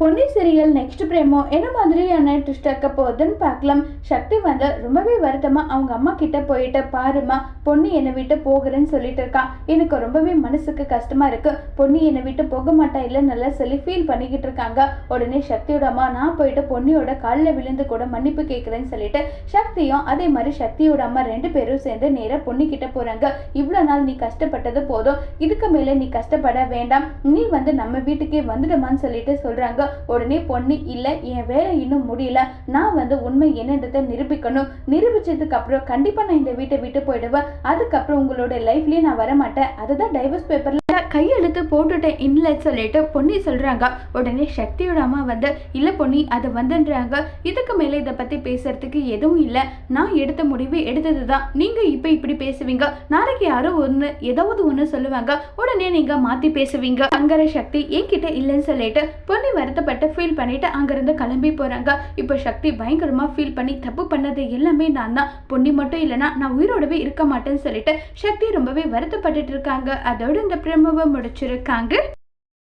Ponni serial next பிரேமோ என்ன மாதிரியான twist இருக்க போகுதுன்னு பார்க்கலாம். சக்தி வந்து ரொம்பவே வருத்தமா அவங்க அம்மா கிட்ட போயிட்டு பாருமா பொன்னி என்னை விட்டு போகிறேன்னு சொல்லிட்டு இருக்கான் எனக்கு ரொம்பவே மனசுக்கு கஷ்டமா இருக்கு. பொன்னி என்னை விட்டு போக மாட்டா இல்லை நல்லா சொல்லி ஃபீல் பண்ணிக்கிட்டு இருக்காங்க. உடனே சக்தியோட அம்மா நான் போயிட்டு பொன்னியோட காலில் விழுந்து கூட மன்னிப்பு கேட்குறேன்னு சொல்லிட்டு சக்தியும் அதே மாதிரி சக்தியோட அம்மா ரெண்டு பேரும் சேர்ந்து நேராக பொன்னி கிட்ட போறாங்க. இவ்வளோ நாள் நீ கஷ்டப்பட்டது போதும். இதுக்கு மேலே நீ கஷ்டப்பட வேண்டாம். நீ வந்து நம்ம வீட்டுக்கே வந்துடுமான்னு சொல்லிட்டு சொல்றாங்க. உடனே பொன்னி இல்லை என் வேலை இன்னும் முடியல. நான் வந்து உண்மை என்னன்றதை நிரூபிக்கணும். நிரூபிச்சதுக்கு அப்புறம் கண்டிப்பா நான் இந்த வீட்டை விட்டு போயிடுவேன். அதுக்கப்புறம் உங்களோட லைஃப்லயே நான் வர மாட்டேன் அதுதான் டைவர்ஸ் பேப்பர்ல கையெழுத்து போட்டுட்டேன் இல்லை சொல்லிட்டு பொன்னி சொல்றாங்க. உடனே சக்தியோட அம்மா வந்து இல்லை பொன்னி அது வந்துன்றாங்க. இதுக்கு மேலே இதை பத்தி பேசுறதுக்கு எதுவும் இல்லை. நான் எடுத்த முடிவு எடுத்தது தான் நீங்க இப்போ இப்படி பேசுவீங்க. நாளைக்கு யாரோ ஒன்று ஏதாவது ஒன்று சொல்லுவாங்க. உடனே நீங்க மாத்தி பேசுவீங்க. அங்கர சக்தி என்கிட்ட இல்லைன்னு சொல்லிட்டு பொன்னி வருத்தப்பட்டு ஃபீல் பண்ணிட்டு அங்கேருந்து கிளம்பி போகிறாங்க இப்போ சக்தி பயங்கரமாக ஃபீல் பண்ணி தப்பு பண்ணது எல்லாமே நான் தான் பொண்ணி மட்டும் இல்லைன்னா நான் உயிரோடவே இருக்க மாட்டேன்னு சொல்லிட்டு சக்தி ரொம்பவே வருத்தப்பட்டுட்டு இருக்காங்க. அதோட இந்த பிரமவை முடிச்சிருக்காங்க.